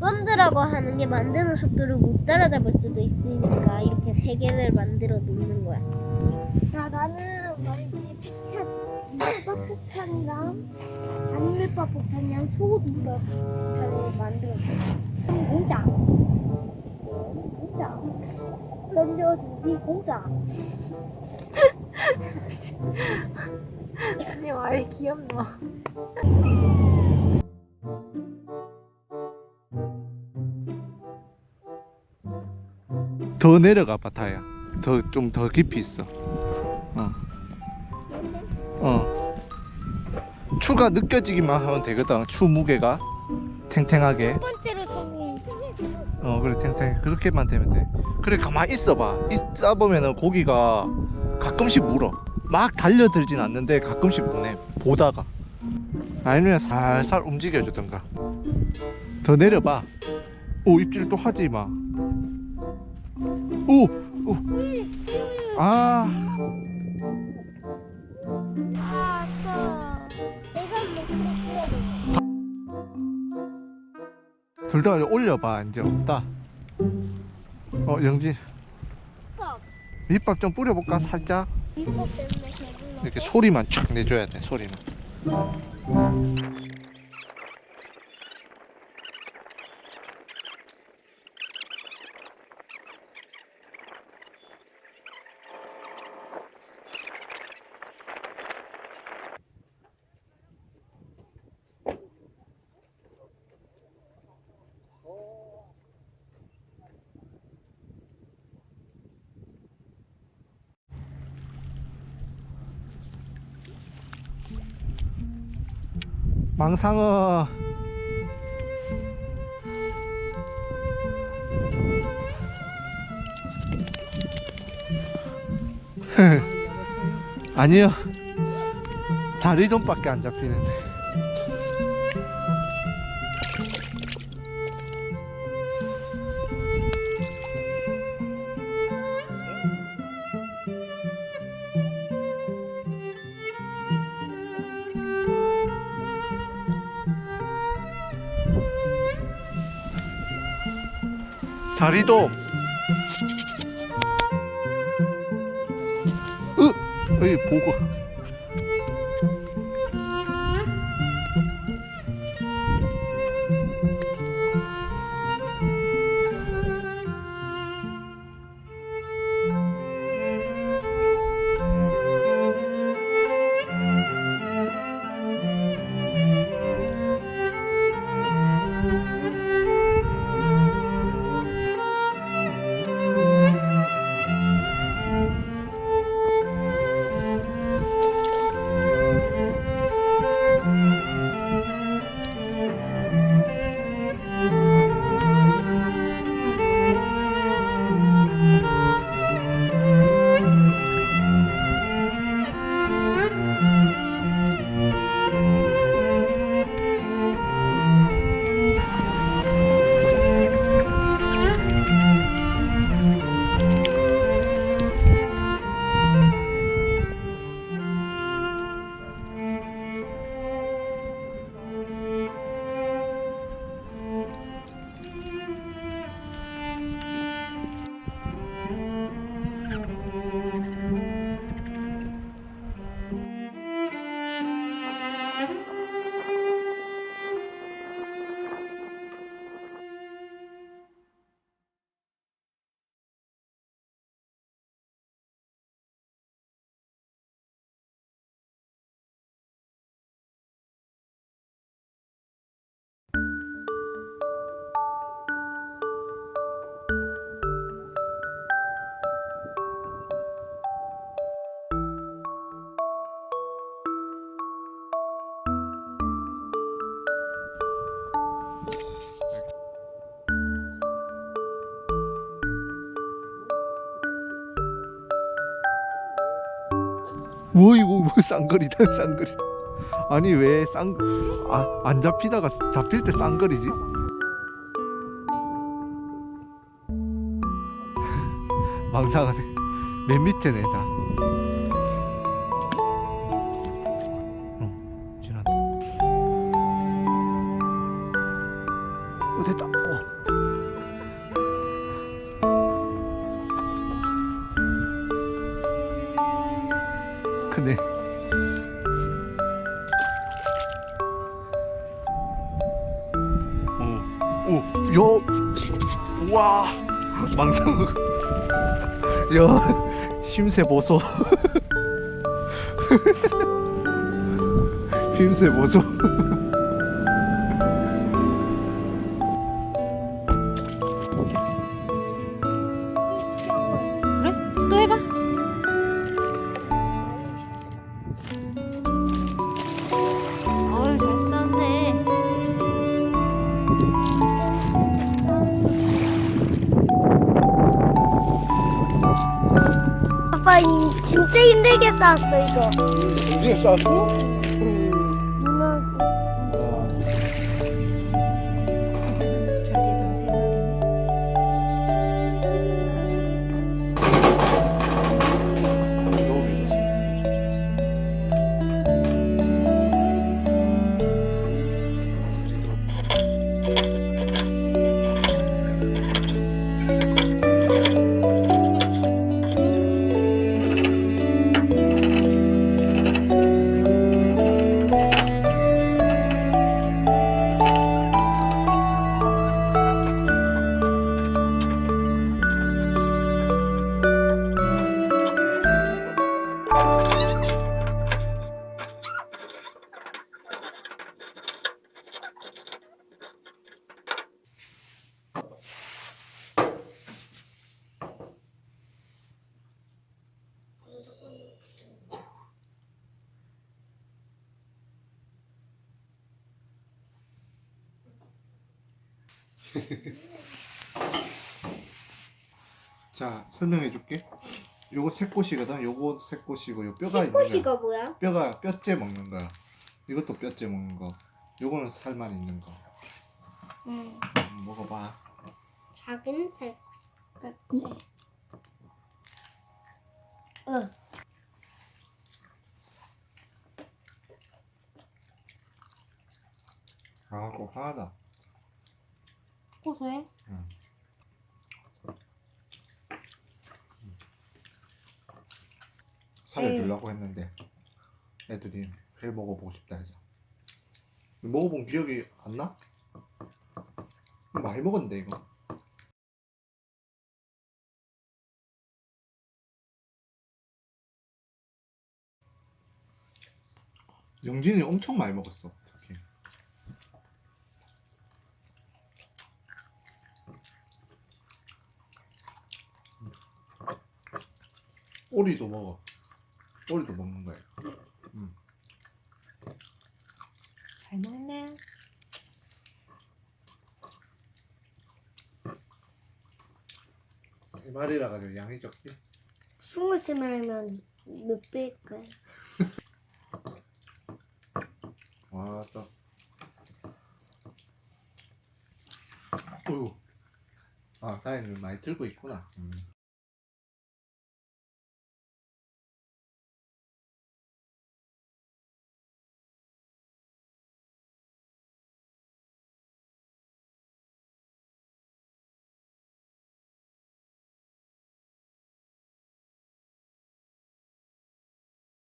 펀드라고 하는 게 만드는 속도를 못 따라잡을 수도 있으니까 이렇게 세 개를 만들어 놓는 거야. 자, 나는 밑밥 폭탄이랑 안밑밥 폭탄이랑 초밑밥 폭탄을 만들었어. 공장. 공장. 던져주기 공장. 아니 말 귀엽나? 더 내려가 봐 타야. 더 좀 더 깊이 있어. 어. 어. 추가 느껴지기만 하면 되거든 추 무게가 탱탱하게. 첫 번째로 성공. 어 그래 탱탱. 그렇게만 되면 돼. 그래 가만히 있어봐. 있다 보면은 고기가 가끔씩 물어. 막 달려들진 않는데 가끔씩 무네. 보다가. 아니면 살살 움직여주던가. 더 내려봐. 오 입질 또 하지 마 오! 오! 아 아, 아까 내가 먹는 둘다 올려봐 이제 없다 어 영진 거 밑밥 좀 뿌려볼까 살짝 밑밥 때문에 배불러. 이렇게 소리만 촥 내줘야 돼 소리만 망상어. 아니요. 자리돈밖에 안 잡히는데 자리돔 으! 어이 보고 뭐 이거 뭐 쌍거리다 쌍거리. 아니 왜 쌍 아 안 잡히다가 잡힐 때 쌍거리지? 망상하네. 맨 밑에네 다. 응, 지났다. 어 됐다 오. 요, 와, 망상. 야, 힘세 보소. 힘세 보소. 아빠 이 진짜 힘들게 쌓았어 이거. 이제 쌌어? 자 설명해 줄게. 요거 새꼬시거든. 요거 새꼬시고 요 뼈가 있는 새꼬시가 거야. 뭐야? 뼈가 뼈째 먹는 거야. 이것도 뼈째 먹는 거. 요거는 살만 있는 거. 응. 음, 먹어봐. 작은 살. 응. 아, 그거 하나다. 고소해? 응. 살려주려고 했는데 애들이 회 먹어보고 싶다 해서 먹어본 기억이 안 나? 많이 먹었는데 이거 영진이 엄청 많이 먹었어 오리도 먹어. 오리도 먹는 거야. 잘 먹네. 세 마리라 가지고 양이 적지? 스무 세 마리면 몇 배일까? 와또. 어휴. 아 다행히 많이 들고 있구나. 음.